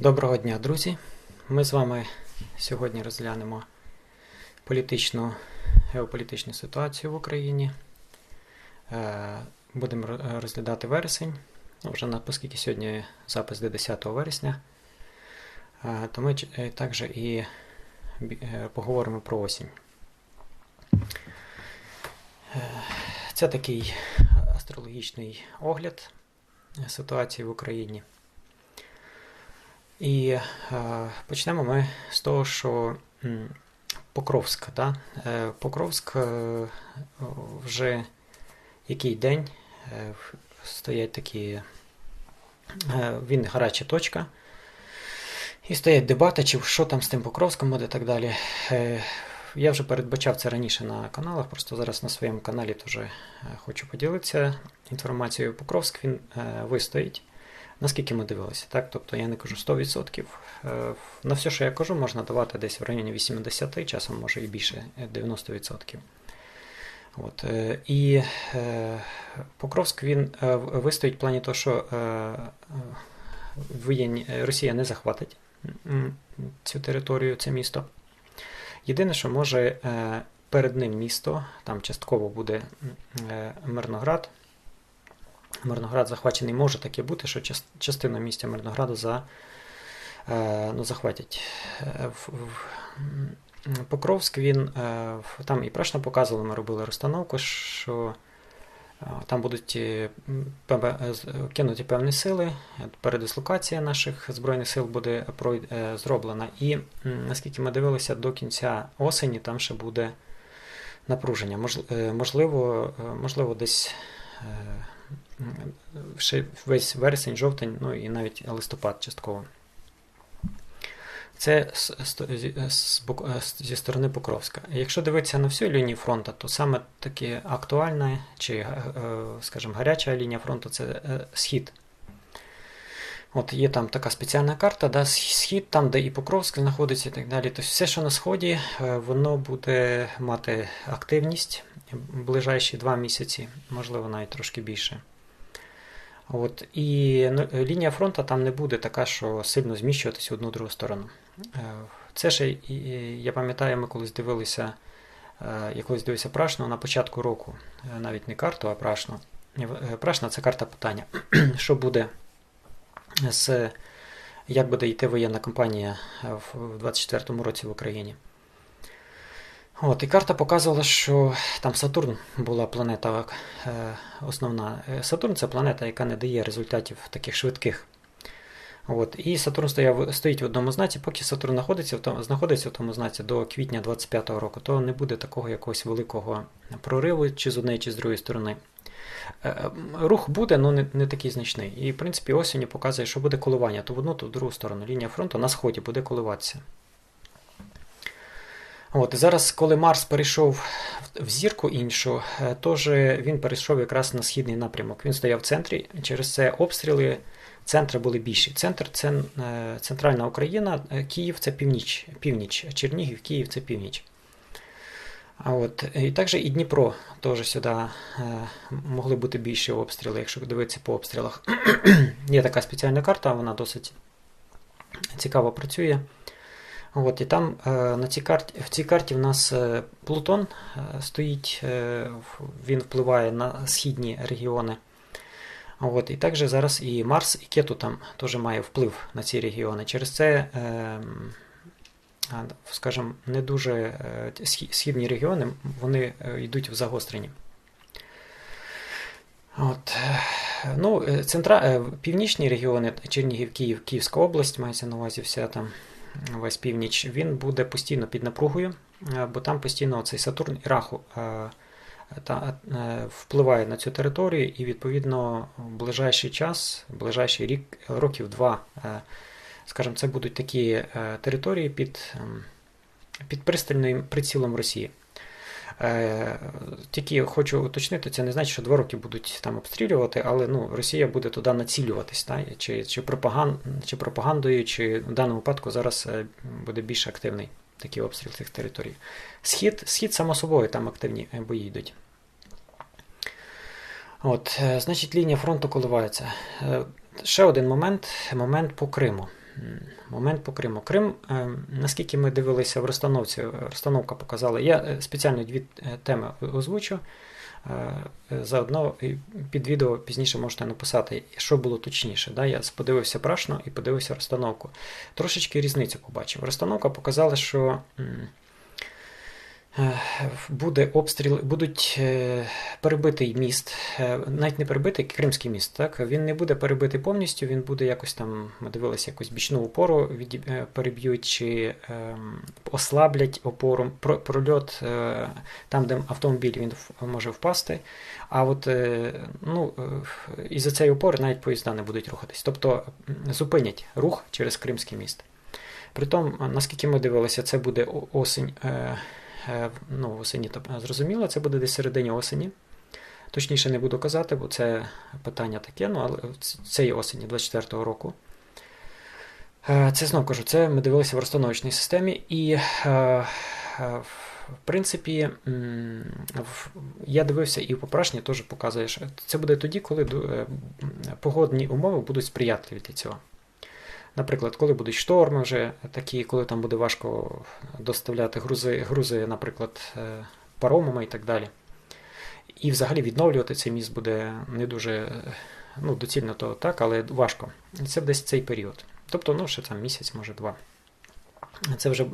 Доброго дня, друзі! Ми з вами сьогодні розглянемо політичну, геополітичну ситуацію в Україні. Е, Будемо розглядати вересень. Вже на, оскільки сьогодні запис до 10 вересня, е, то ми е, також і поговоримо про осінь. Це такий астрологічний огляд ситуації в Україні. І е, почнемо ми з того, що Покровськ, да? Е, Покровськ е, вже який день стоять такі. Він гаряча точка. І стоять дебати, чи що там з тим Покровськом буде і так далі. Я вже передбачав це раніше на каналах, просто зараз на своєму каналі теж хочу поділитися інформацією. Покровськ він вистоїть. Наскільки ми дивилися, так? Тобто я не кажу 100%. Е, На все, що я кажу, можна давати десь в районі 80, часом може і більше е, 90%. От. е, І е, Покровськ він е, вистоїть в плані того, що е, е, е, Росія не захватить цю територію, це місто. Єдине, що може е, перед ним місто, там частково буде е, Мирноград. Мирноград захвачений може таке бути, що част- частину місця Мирнограду за, е, ну, захватять. Е, Покровськ він е, там і прашно показували, ми робили розстановку, що там будуть кинуті певні сили, передислокація наших Збройних сил буде зроблена. І наскільки ми дивилися, до кінця осені там ще буде напруження. Можливо, можливо десь весь вересень, жовтень, ну і навіть листопад частково. Це е, зі сторони Покровська. Якщо дивитися на всю лінію фронту, то саме таке актуальна чи, е, е, скажімо, гаряча лінія фронту це схід. От є там така спеціальна карта, да, схід, там, де і Покровськ знаходиться і так далі. Тобто все, що на сході, воно буде мати активність ближайші два місяці, можливо, навіть трошки більше. От, і ну, лінія фронту там не буде така, що сильно зміщуватися в одну другу сторону. Е, Це ще, я пам'ятаю, ми колись дивилися, е, я колись дивився Прашну на початку року, е, навіть не карту, а Прашну. Прашна це карта питання. Що буде з як буде йти воєнна кампанія в 24-му році в Україні? От, і карта показувала, що там Сатурн була планета е, основна. Е, Сатурн це планета, яка не дає результатів таких швидких. От, і Сатурн стояв, стоїть в одному знаці, поки Сатурн знаходиться в тому, знаходиться в тому знаці до квітня 25-го року, то не буде такого якогось великого прориву чи з однієї, чи з другої сторони. Е, Рух буде, але не, не такий значний. І, в принципі, осінню показує, що буде коливання то в одну, то в другу сторону. Лінія фронту на сході буде коливатися. От, зараз, коли Марс перейшов в- зірку іншу, е, тож він перейшов якраз на східний напрямок. Він стояв в центрі, через це обстріли центри були більші. Центр це е, центральна Україна, е, Київ це північ, північ, Чернігів, Київ це північ. А от, і також і Дніпро теж сюди е, могли бути більші обстріли, якщо дивитися по обстрілах. Є така спеціальна карта, вона досить цікаво працює. От, і там е, на цій карті, в цій карті в нас е, Плутон е, стоїть, він впливає на східні регіони. От, і також зараз і Марс, і Кету там теж має вплив на ці регіони. Через це, е, скажімо, не дуже східні регіони вони йдуть в загострення. От, ну, центра, північні регіони, Чернігів, Київ, Київська область, мається на увазі вся там весь північ, він буде постійно під напругою, е, бо там постійно цей Сатурн і Раху е, та, е, впливає на цю територію, і відповідно в ближайший час, в ближайший рік, років два, скажімо, це будуть такі території під, ем, під пристальним прицілом Росії. Е, Тільки хочу уточнити, це не значить, що два роки будуть там обстрілювати, але ну, Росія буде туди націлюватись, та? чи, чи, пропаган, чи пропагандою, чи в даному випадку зараз е, буде більш активний такий обстріл цих територій. Схід, схід само собою, там активні е, бої йдуть. От, значить, лінія фронту коливається. Ще один момент момент по Криму. Момент по Криму. Крим, наскільки ми дивилися в розстановці, розстановка показала, я спеціально дві теми озвучу. Заодно під відео пізніше можете написати, що було точніше. Да? Я подивився брашно і подивився розстановку. Трошечки різницю побачив. Розстановка показала, що Е, буде обстріл, будуть е, перебитий міст, е, навіть не перебитий Кримський міст. Так він не буде перебитий повністю, він буде якось там, ми дивилися, якусь бічну опору від, переб'ють чи е, ослаблять опору, прольот е, там, де автомобіль він може впасти. А от е, ну, із за цієї опори навіть поїзда не будуть рухатись. Тобто зупинять рух через Кримський міст. Притом, наскільки ми дивилися, це буде осінь. Е, Е, ну, осені, то зрозуміло, це буде десь середині осені. Точніше не буду казати, бо це питання таке, ну, але цієї осені 24-го року. Е, це знову кажу, це ми дивилися в розстановочній системі, і, е, в принципі, я дивився і в попрашні теж показує, що це буде тоді, коли погодні умови будуть сприятливі для цього. Наприклад, коли будуть шторми вже такі, коли там буде важко доставляти грузи, грузи, наприклад, е, паромами і так далі. І взагалі відновлювати цей міст буде не дуже ну, доцільно то так, але важко. Це десь цей період. Тобто, ну, ще там місяць, може два. Це вже, е,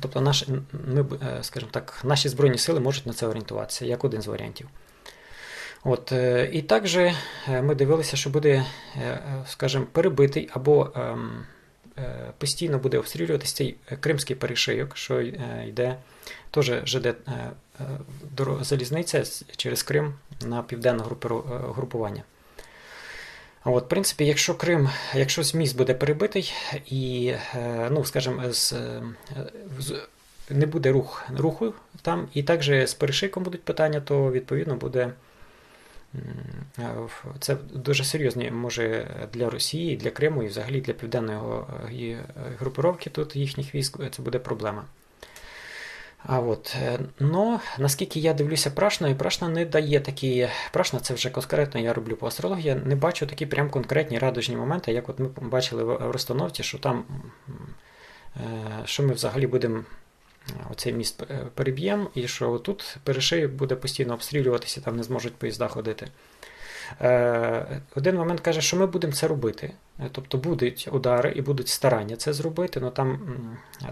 тобто, наш, ми, е, скажімо так, наші Збройні сили можуть на це орієнтуватися як один з варіантів. От, е, І також е, ми дивилися, що буде, е, скажімо, перебитий або ем, постійно буде обстрілюватися цей кримський перешийок, що йде теж ЖД залізниця через Крим на південне групування. От, В принципі, якщо Крим, якщо міст буде перебитий, і, ну, скажімо, з, з, не буде рух, руху там, і також з перешийком будуть питання, то відповідно буде. Це дуже серйозні може для Росії, для Криму і взагалі для південної е, групировки тут їхніх військ це буде проблема. А от, е, но наскільки я дивлюся Прашна, і Прашна не дає такі. Прашна це вже конкретно я роблю по астрології, не бачу такі прям конкретні радужні моменти, як от ми бачили в розстановці, що там е, що ми взагалі будемо оцей міст е, переб'ємо, і що тут перешийок буде постійно обстрілюватися, там не зможуть поїзда ходити. Е, один момент каже, що ми будемо це робити. Е, тобто будуть удари і будуть старання це зробити, але там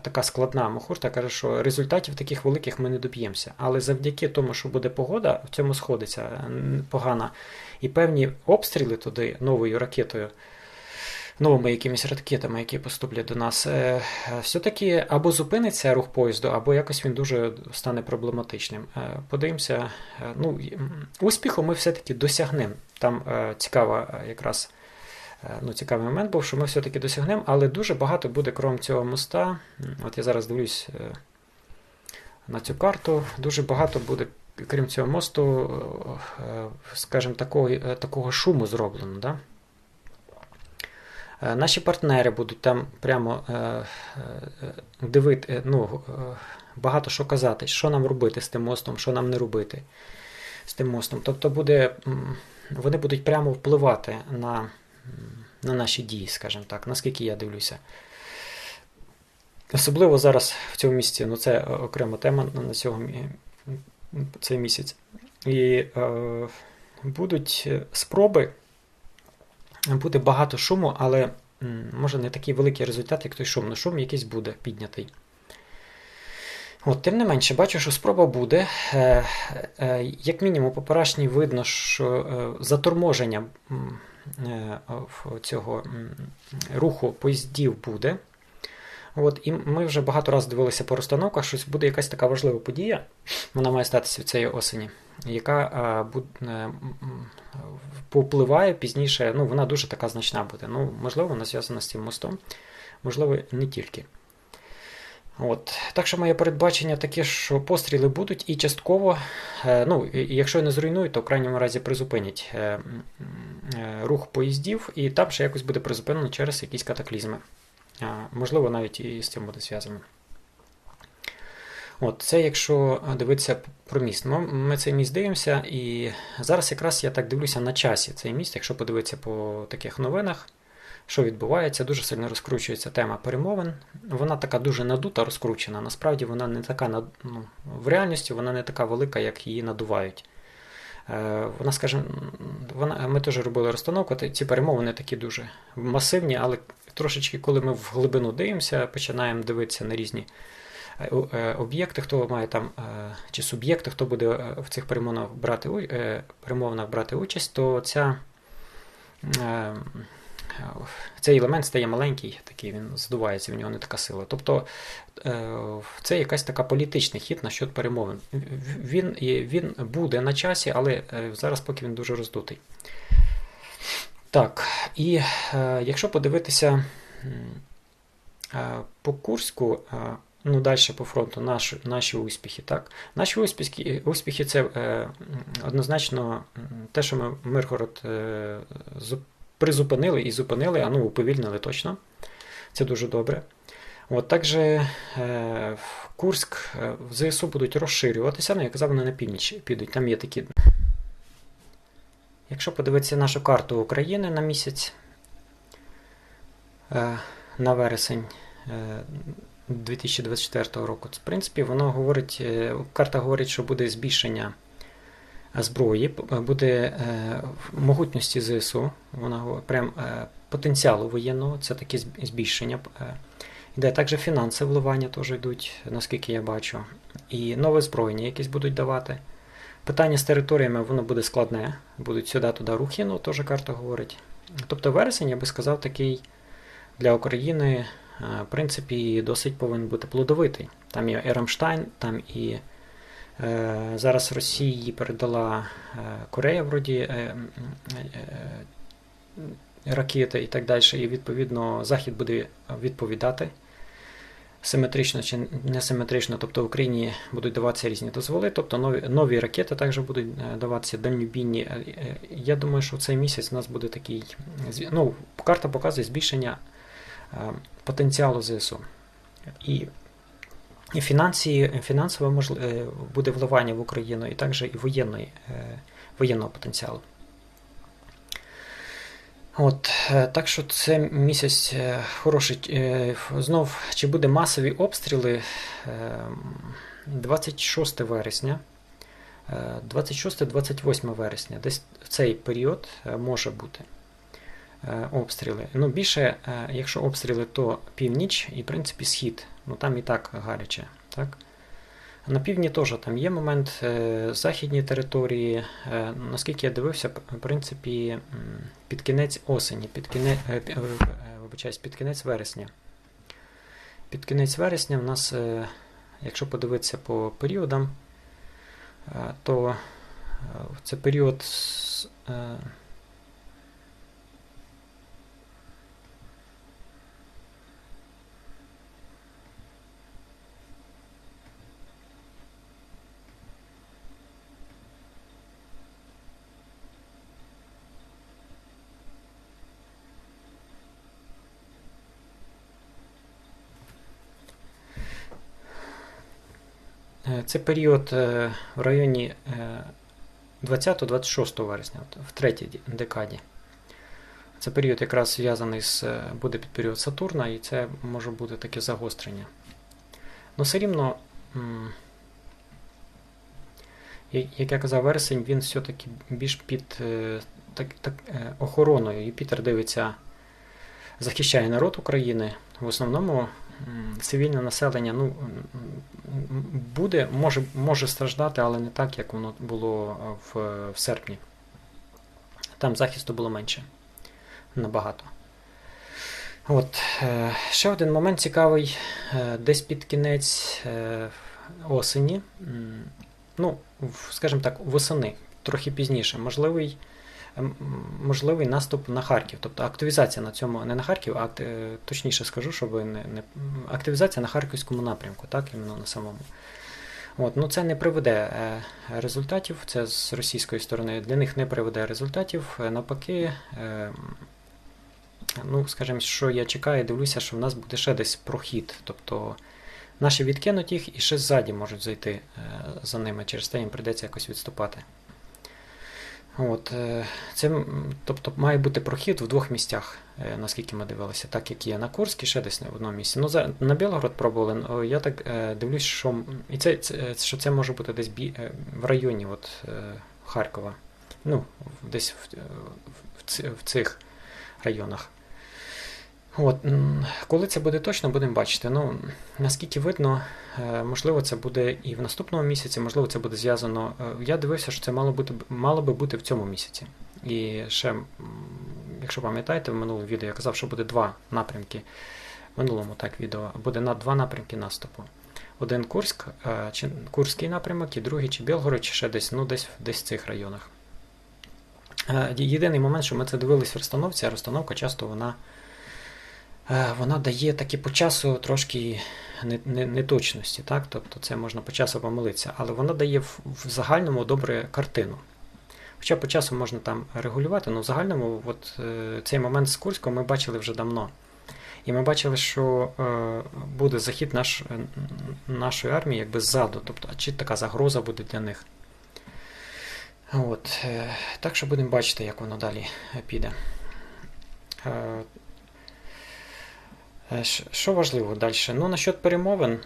така складна мухурта каже, що результатів таких великих ми не доб'ємося. Але завдяки тому, що буде погода, в цьому сходиться погана. І певні обстріли туди новою ракетою новими якимись ракетами, які поступлять до нас, е, все-таки або зупиниться рух поїзду, або якось він дуже стане проблематичним. Е, подивимося, е, ну, успіху ми все-таки досягнемо. Там цікава якраз. Ну, Цікавий момент був, що ми все-таки досягнемо, але дуже багато буде, крім цього моста. От я зараз дивлюсь на цю карту, дуже багато буде, крім цього мосту, скажімо, такого такого шуму зроблено. Да? Е, наші партнери будуть там прямо е, е, дивити, ну, багато що казати, що нам робити з тим мостом, що нам не робити з тим мостом. Тобто буде, вони будуть прямо впливати на на наші дії, скажімо так, наскільки я дивлюся. Особливо зараз в цьому місці, ну це окрема тема на цього, цей місяць. І е, будуть спроби буде багато шуму, але може не такий великий результат, як той шум. але шум якийсь буде піднятий. От, Тим не менше, бачу, що спроба буде. Е, е, як мінімум, по парашній видно, що е, заторможення цього руху поїздів буде. От, І ми вже багато разів дивилися по розстановках, що буде якась така важлива подія, вона має статися в цієї осені, яка буде, попливає пізніше, ну, вона дуже така значна буде. Ну, Можливо, вона зв'язана з цим мостом, можливо, не тільки. От. Так що моє передбачення таке, що постріли будуть і частково, е, ну, якщо не зруйнують, то в крайньому разі призупинять е, е, рух поїздів, і там ще якось буде призупинено через якісь катаклізми. Можливо, навіть і з цим буде зв'язано. От, Це якщо дивитися про міст. Ми цей міст дивимося, і зараз якраз я так дивлюся на часі цей міст, якщо подивитися по таких новинах, що відбувається, дуже сильно розкручується тема перемовин. Вона така дуже надута, розкручена. Насправді вона не така ну, в реальності вона не така велика, як її надувають. Е, вона, скажімо, вона, ми теж робили розстановку, ці перемовини такі дуже масивні, але трошечки, коли ми в глибину дивимося, починаємо дивитися на різні е, е, об'єкти, хто має там, чи суб'єкти, хто буде в цих перемовинах брати перемовинах брати участь, то ця цей елемент стає маленький, такий він здувається, в нього не така сила. Тобто е, це якась така політичний хід на щодо перемовин. Він він буде на часі, але е, зараз поки він дуже роздутий. Так, і е, якщо подивитися по Курську, ну далі по фронту, наш, наші успіхи. так? Наші успіхи успіхи це однозначно те, що ми Миргород призупинили і зупинили, а ну уповільнили точно. Це дуже добре. От Також е, Курськ е, в ЗСУ будуть розширюватися, ну, я казав, вони на північ підуть. Там є такі. Якщо подивитися нашу карту України на місяць, е, на вересень 2024 року, в принципі, воно говорить, карта говорить, що буде збільшення зброї, буде е, могутності ЗСУ, вона прям е, потенціалу воєнного, це таке збільшення. Йде також фінанси вливання теж йдуть, наскільки я бачу. І нове зброєння якісь будуть давати. Питання з територіями воно буде складне, будуть сюди-туди рухи, ну теж карта говорить. Тобто вересень, я би сказав, такий для України, в принципі, досить повинен бути плодовитий. Там є Ерамштайн, там і Е, зараз Росії передала е, Корея вроді е, ракети і так далі. І відповідно Захід буде відповідати симетрично чи несиметрично. Тобто в Україні будуть даватися різні дозволи, тобто нові нові ракети також будуть даватися дальнобійні. Я думаю, що в цей місяць у нас буде такий. ну, Карта показує збільшення потенціалу ЗСУ. І фінансі, фінансове можливо, е, буде вливання в Україну, і також і воєнної, е, воєнного потенціалу. От, е, Так що це місяць хороший. Знов, чи буде масові обстріли 26 вересня, 26-28 вересня, десь в цей період може бути обстріли. Ну, Більше, якщо обстріли, то північ і, в принципі, схід ну там і так гаряче. так? На півдні теж там є момент е, західні території. Е, наскільки я дивився, в принципі, під кінець осені, під кінець, е, під кінець вересня. Під кінець вересня в нас, якщо подивитися по періодам, то це період це період е, в районі 20-26 е, вересня, в третій декаді. Це період якраз зв'язаний з буде під період Сатурна, і це може бути таке загострення. Ну, все рівно, як я казав, вересень, він все-таки більш під так, так, охороною. Юпітер дивиться, захищає народ України. В основному цивільне населення ну, буде, може може страждати, але не так, як воно було в, в серпні. Там захисту було менше набагато. От, е, Ще один момент цікавий, е, десь під кінець е, осені, ну, скажімо так, восени, трохи пізніше, можливий можливий наступ на Харків. Тобто активізація на цьому, не на Харків, а е, точніше скажу, щоб не, не активізація на Харківському напрямку, так, іменно на самому. От, ну Це не приведе е, результатів, це з російської сторони для них не приведе результатів. Е, навпаки, ну, скажімо, що я чекаю, дивлюся, що в нас буде ще десь прохід. Тобто наші відкинуть їх і ще ззаді можуть зайти за ними, через те їм прийдеться якось відступати. От, е, це, тобто, має бути прохід в двох місцях, е, наскільки ми дивилися, так як є на Курській, ще десь в одному місці. Ну, за, На Білогород пробували, я так е, дивлюсь, що і це, це, що це може бути десь бі, в районі от, Харкова. Ну, десь в, в, в цих районах. От, Коли це буде точно, будемо бачити. Ну, Наскільки видно, е, можливо, це буде і в наступному місяці, можливо, це буде зв'язано. Е, я дивився, що це мало бути, мало би бути в цьому місяці. І ще, якщо пам'ятаєте, в минулому відео я казав, що буде два напрямки. В минулому так відео буде на два напрямки наступу. Один Курськ, е, чи Курський напрямок, і другий чи Білгород, чи ще десь, ну, десь, десь в цих районах. Єдиний момент, що ми це дивились в розстановці, а розстановка часто вона. Е, вона дає такі по часу трошки неточності. Так? Тобто це можна по часу помилитися, але вона дає в, загальному добре картину. Хоча по часу можна там регулювати, але в загальному от, е, цей момент з Курського ми бачили вже давно. І ми бачили, що е, буде захід наш, нашої армії якби ззаду, тобто чи така загроза буде для них. От, Так що будемо бачити, як воно далі піде. Е, Е, що важливо далі? Ну, насчет перемовин.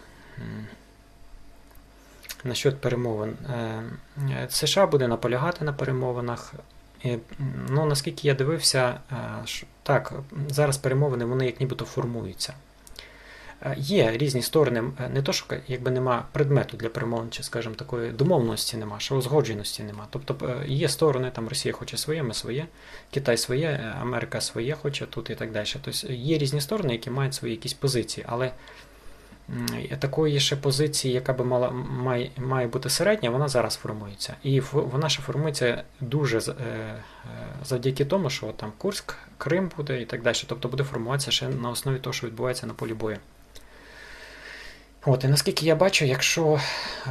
Насчет перемовин. Е, США буде наполягати на перемовинах. Ну, Наскільки я дивився, е, так, зараз перемовини вони як нібито формуються. Е, є різні сторони, е, не то, що якби нема предмету для перемовин, чи, скажімо, такої домовленості нема, що узгодженості нема. Тобто е, є сторони, там Росія хоче своє, ми своє, Китай своє, Америка своє хоче тут і так далі. Тобто є різні сторони, які мають свої якісь позиції, але такої ще позиції, яка би мала має, має бути середня, вона зараз формується. І вона ще формується дуже завдяки тому, що там Курськ, Крим буде і так далі. Тобто буде формуватися ще на основі того, що відбувається на полі бою. От, І наскільки я бачу, якщо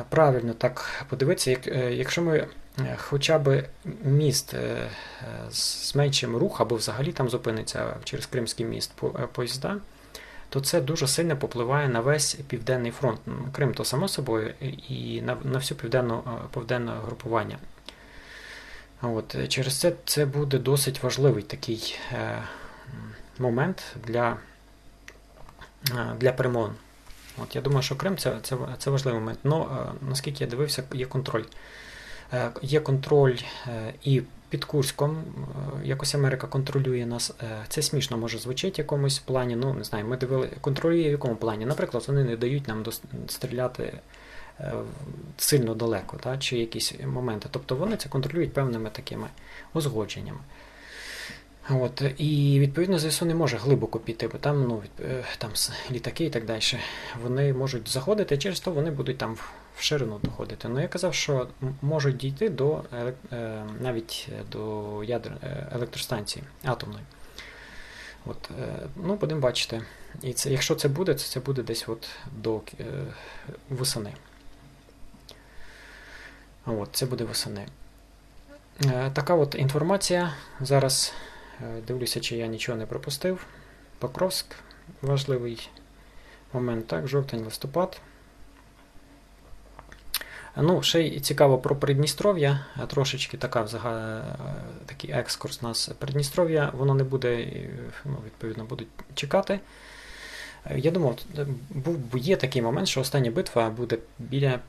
правильно так подивитися, як, е, якщо ми е, хоча б міст е, зменшимо рух або взагалі там зупиниться через Кримський міст поїзда, то це дуже сильно попливає на весь південний фронт. Крим, то само собою, і на на всю південну південне групування. От, Через це це буде досить важливий такий е, момент для, для перемовин. От, Я думаю, що Крим це це, це важливий момент. Ну, наскільки я дивився, є контроль. Е, є контроль е, і під Курськом. Якось Америка контролює нас. Це смішно може звучати в якомусь плані. Ну, не знаю, ми дивили, контролює в якому плані. Наприклад, вони не дають нам стріляти сильно далеко, та, чи якісь моменти. Тобто вони це контролюють певними такими узгодженнями. От, І відповідно ЗСУ не може глибоко піти, бо там ну, е, там літаки і так далі. Вони можуть заходити, через то вони будуть там в ширину доходити. Ну я казав, що можуть дійти до е, навіть до ядер е, електростанції атомної. От, ну, Будемо бачити. І це, якщо це буде, то це буде десь от до восени. От, Це буде восени. Така от інформація зараз. Е, дивлюся, чи я нічого не пропустив. Покровськ важливий момент, так, жовтень-листопад. Ну, Ще й цікаво про Придністров'я. Трошечки така взагалі, такий екскурс у нас Придністров'я, воно не буде, ну, відповідно, будуть чекати. Я думав, був, є такий момент, що остання битва буде біля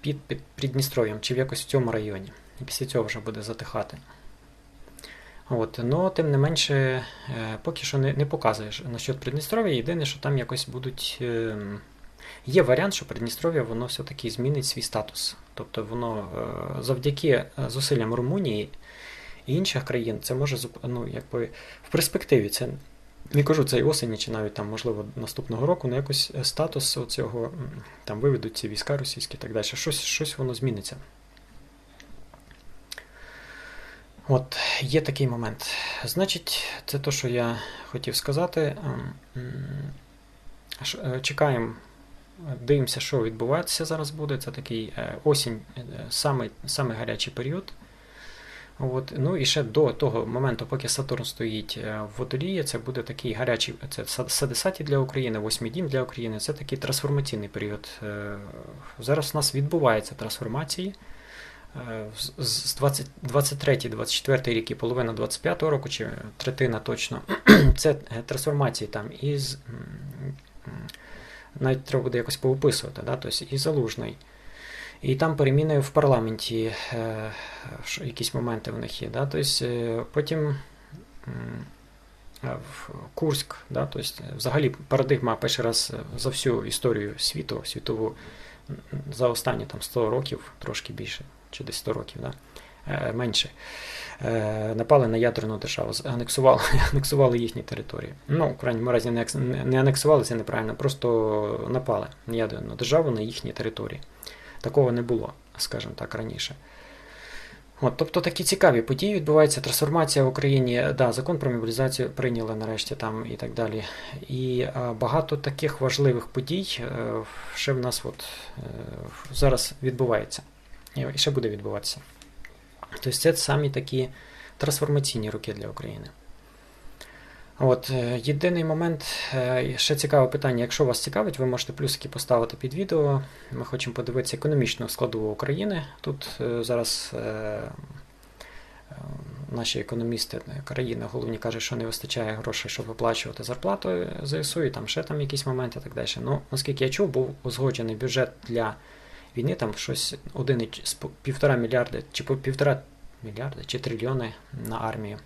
під, під Придністров'ям, чи якось в цьому районі. І після цього вже буде затихати. От, Но тим не менше, е, поки що не не показуєш насчет Придністров'я. Єдине, що там якось будуть. Е, є варіант, що Придністров'я воно все-таки змінить свій статус. Тобто воно е, завдяки зусиллям Румунії і інших країн це може ну, якби, в перспективі. Це не кажу цей осені, чи навіть там, можливо, наступного року, на якось статус цього там виведуть ці війська російські і так далі. Щось, Щось воно зміниться. От, є такий момент. Значить, це те, що я хотів сказати. Ем, е, чекаємо, дивимося, що відбувається зараз буде. Це такий е, осінь, е, самий, самий гарячий період. От, Ну і ще до того моменту, поки Сатурн стоїть в водолії, це буде такий гарячий, це Садесаті для України, восьмий дім для України. Це такий трансформаційний період. Зараз у нас відбуваються трансформації. З 23-24 рік і половина 25-го року, чи третина точно, це трансформації там із навіть треба буде якось повиписувати, да? тобто і Залужний. І там переміни в парламенті, е, якісь моменти в них є. Да? Тобто, е, потім в Курськ, да? тобто, взагалі парадигма перший раз за всю історію світу, світову за останні там, 100 років, трошки більше, чи десь 100 років, да? Е, менше. Напали на ядерну державу, анексували анексували їхні території. Ну, в крайньому разі, не анексували, це неправильно, просто напали на ядерну державу на їхні території. Такого не було, скажімо так, раніше. От, Тобто такі цікаві події відбуваються. Трансформація в Україні, да, закон про мобілізацію прийняли нарешті там і так далі. І а, багато таких важливих подій а, е, ще в нас от, а, е, зараз відбувається. І ще буде відбуватися. Тобто це самі такі трансформаційні роки для України. От, е, Єдиний момент, е, ще цікаве питання. Якщо вас цікавить, ви можете плюсики поставити під відео. Ми хочемо подивитися економічну складову України. Тут е, зараз наші економісти країни головні кажуть, що не вистачає грошей, щоб виплачувати зарплату ЗСУ, і там ще там якісь моменти і так далі. Ну, наскільки я чув, був узгоджений бюджет для війни, там щось 1,5 мільярди чи півтора мільярди чи трильйони на армію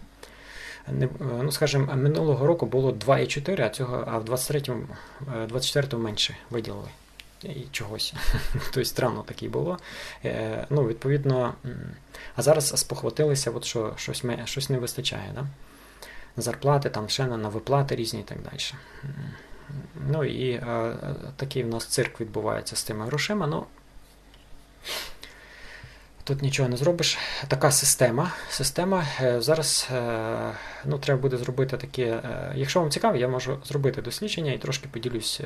не, ну скажімо, минулого року було 2,4, а цього, а в 23-му, 24-му е, менше виділили. І чогось. Тобто странно таке було. Е, ну, Відповідно, а зараз спохватилися, от що щось щось не вистачає. Да? Зарплати, там ще на виплати різні і так далі. Ну і а, такий в нас цирк відбувається з тими грошима. Ну, Тут нічого не зробиш. Така система. Система е, Зараз е, ну, треба буде зробити таке. Е, якщо вам цікаво, я можу зробити дослідження і трошки поділюсь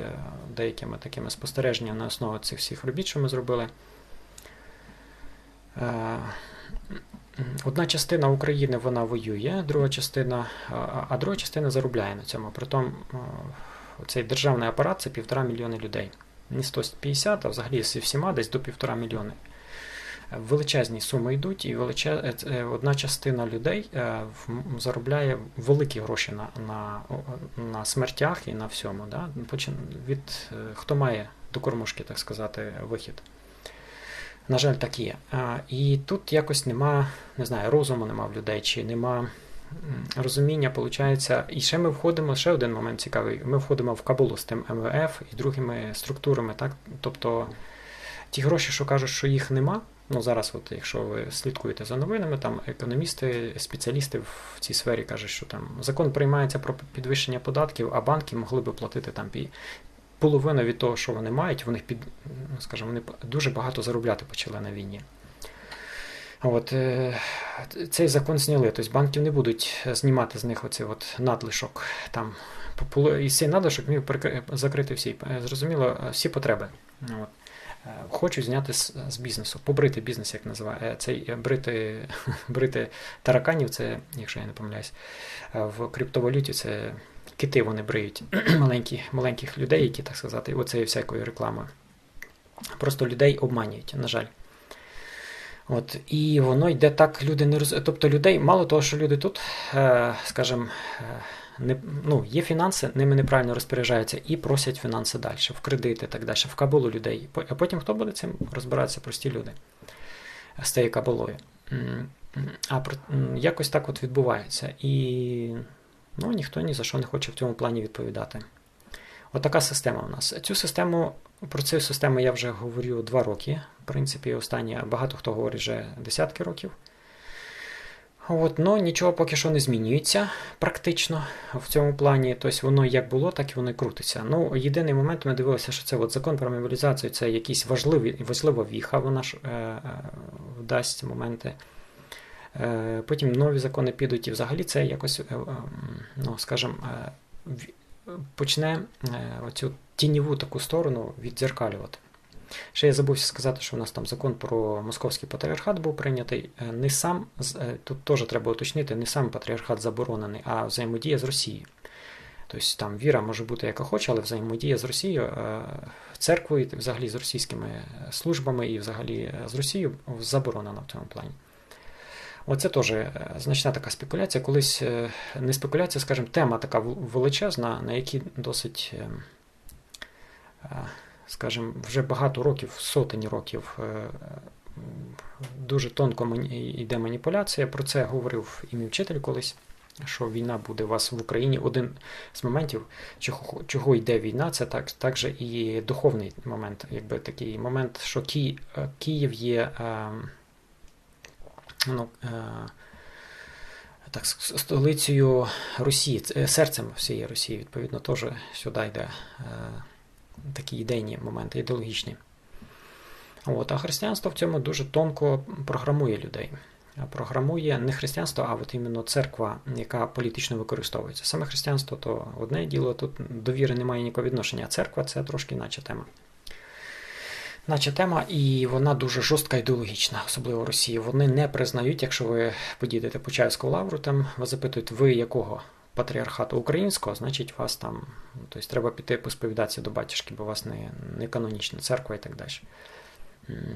деякими такими спостереженнями на основі цих всіх робіт, що ми зробили. Одна частина України вона воює, друга частина, а друга частина заробляє на цьому. Притом цей державний апарат це півтора мільйони людей. Не 150, а взагалі з всіма десь до півтора мільйони величезні суми йдуть, і величез... Е, е, одна частина людей е, заробляє великі гроші на на, на смертях і на всьому. Да? Від хто має до кормушки, так сказати, вихід. На жаль, так є. І тут якось нема, не знаю, розуму нема в людей, чи нема розуміння, виходить. І ще ми входимо, ще один момент цікавий, ми входимо в кабулу з тим МВФ і другими структурами. так? Тобто ті гроші, що кажуть, що їх нема, Ну, Зараз, от, якщо ви слідкуєте за новинами, там економісти, спеціалісти в цій сфері кажуть, що там закон приймається про підвищення податків, а банки могли би платити там половину від того, що вони мають, вони під, ну, скажімо, вони дуже багато заробляти почали на війні. От, е, Цей закон зняли, тобто банків не будуть знімати з них оцей от надлишок. Там, І цей надлишок міг закрити всі, зрозуміло, всі потреби. От. Е, хочу зняти з, з бізнесу, побрити бізнес, як називає. Е, цей е, брити брити тараканів, це, якщо я не помиляюсь, в криптовалюті це кити вони бриють маленькі, маленьких людей, які, так сказати, оцею всякою рекламою. Просто людей обманюють, на жаль. От, І воно йде так, люди не роз... Тобто людей, мало того, що люди тут, скажімо, не, ну, є фінанси, ними неправильно розпоряджаються і просять фінанси далі, в кредити так далі, в кабулу людей. А потім хто буде цим розбиратися? Прості люди з тією кабулою. А якось так от відбувається. І ну, ніхто ні за що не хоче в цьому плані відповідати. Отака от система у нас. Цю систему, Про цю систему я вже говорю два роки. В принципі, останні багато хто говорить вже десятки років. От, ну, Нічого поки що не змінюється практично в цьому плані. Тобто воно як було, так і воно і крутиться. Ну, Єдиний момент ми дивилися, що це от закон про мобілізацію це якісь важливі, важлива віха, вона ж е, е, вдасть моменти. Е, Потім нові закони підуть, і взагалі це якось, е, е, ну, скажімо, е, почне е, оцю тіньову таку сторону віддзеркалювати. Ще я забувся сказати, що у нас там закон про московський патріархат був прийнятий. Е, не сам, е, Тут теж треба уточнити, не сам патріархат заборонений, а взаємодія з Росією. Тобто там віра може бути яка хоче, але взаємодія з Росією, церквою, взагалі з російськими службами і взагалі з Росією заборонена в цьому плані. Оце теж значна така спекуляція. Колись не спекуляція, скажімо, тема така величезна, на якій досить, скажімо, вже багато років, сотень років дуже тонко йде маніпуляція. Про це говорив і мій вчитель колись, що війна буде у вас в Україні. Один з моментів, чого чого йде війна, це так, також і духовний момент, якби такий момент, що Ки, Київ є е, ну, е, так, столицею Росії, серцем всієї Росії, відповідно, теж сюди йде е, такі ідейні моменти, ідеологічні. От, А християнство в цьому дуже тонко програмує людей. Програмує не християнство, а от іменно церква, яка політично використовується. Саме християнство то одне діло, тут довіри немає ніякого відношення, а церква це трошки інача тема. Наче тема, і вона дуже жорстка ідеологічна, особливо в Росії. Вони не признають, якщо ви подійдете по Чайську лавру, там вас запитують, ви якого патріархату українського, значить вас там, тобто треба піти посповідатися до батюшки, бо у вас не, не канонічна церква і так далі.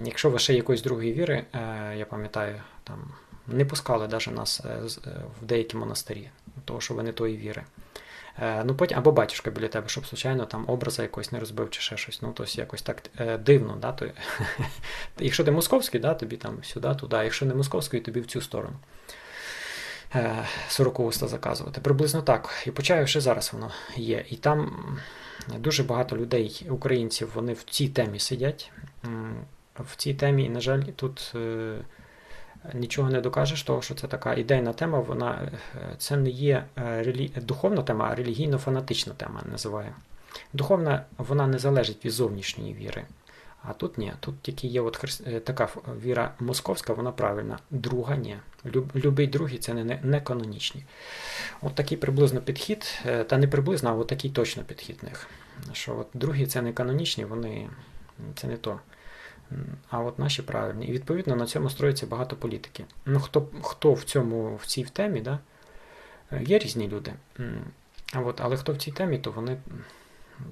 Якщо ви ще якоїсь другої віри, е, я пам'ятаю, там не пускали навіть нас е, е, в деякі монастирі, того, що ви не тої віри. Ну, потім, Або батюшка біля тебе, щоб, случайно, там образа якось не розбив чи ще щось. Ну, тобто якось так дивно. Да, то, Якщо ти московський, да, тобі там сюди, туди, якщо не московський, тобі в цю сторону. Сороковуста заказувати. Приблизно так. І почаю ще зараз воно є. І там дуже багато людей, українців, вони в цій темі сидять в цій темі, і, на жаль, тут е, нічого не докажеш, того, що це така ідейна тема, вона е, це не є е, релі... духовна тема, а релігійно-фанатична тема називаю. Духовна, вона не залежить від зовнішньої віри. А тут ні. Тут тільки є от хри... така віра московська, вона правильна. Друга ні. Люб... Любий другий це не, не канонічні. От такий приблизно підхід, та не приблизно, а от такий точно підхід них. Що от другі це не канонічні, вони це не то. А от наші правильні. І відповідно на цьому строїться багато політики. Ну, Хто хто в цьому, в цій темі, да? є різні люди. А от, Але хто в цій темі, то вони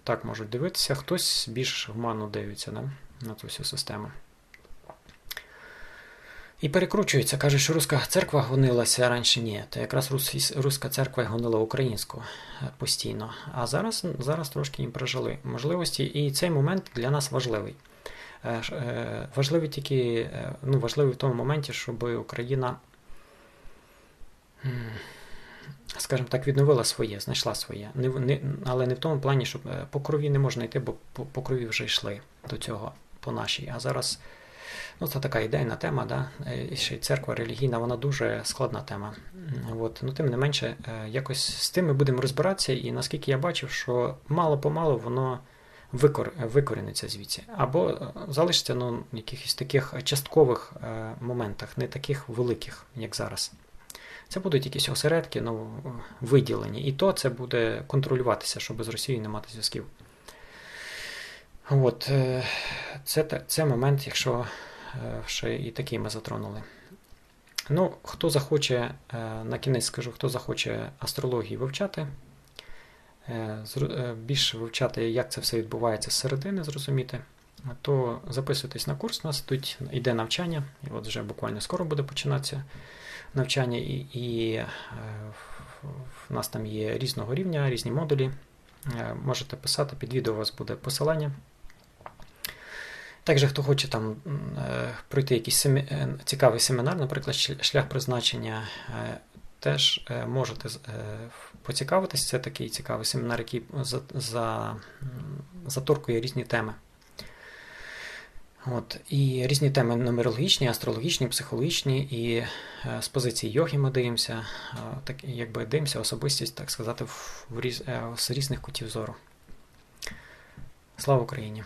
так можуть дивитися, хтось більш гуманно дивиться да? на цю всю систему. І перекручується, каже, що руська церква гонилася раніше ні. То якраз руська церква гонила українську е, постійно. А зараз зараз трошки їм прожили можливості. І цей момент для нас важливий. Е, е, тільки, е, ну, важливий в тому моменті, щоб Україна, скажімо так, відновила своє, знайшла своє. Не, не, Але не в тому плані, що по крові не можна йти, бо по, по крові вже йшли до цього по нашій. А зараз ну, це така ідейна тема, да? І ще й церква релігійна, вона дуже складна тема. От. Ну, Тим не менше, якось з тим ми будемо розбиратися, і наскільки я бачив, що мало-помалу воно викор, викоріниться звідси. Або е, залишиться ну, в якихось таких часткових е, моментах, не таких великих, як зараз. Це будуть якісь осередки, ну, виділені. І то це буде контролюватися, щоб з Росією не мати зв'язків. От, е, Це це момент, якщо ще і такий ми затронули. Ну, Хто захоче, на кінець скажу, хто захоче астрологію вивчати, Е, е, більше вивчати, як це все відбувається з середини, зрозуміти, то записуйтесь на курс, у нас тут йде навчання, і от вже буквально скоро буде починатися навчання, і і е, в нас там є різного рівня, різні модулі. Можете писати, під відео у вас буде посилання. Також, хто хоче там пройти якийсь цікавий семінар, наприклад, шлях призначення, теж можете поцікавитись. Це такий цікавий семінар, який за, за, заторкує різні теми. От, І різні теми нумерологічні, астрологічні, психологічні, і е, з позиції йоги ми дивимося, е, так, якби дивимося особистість, так сказати, в, в, з різних кутів зору. Слава Україні!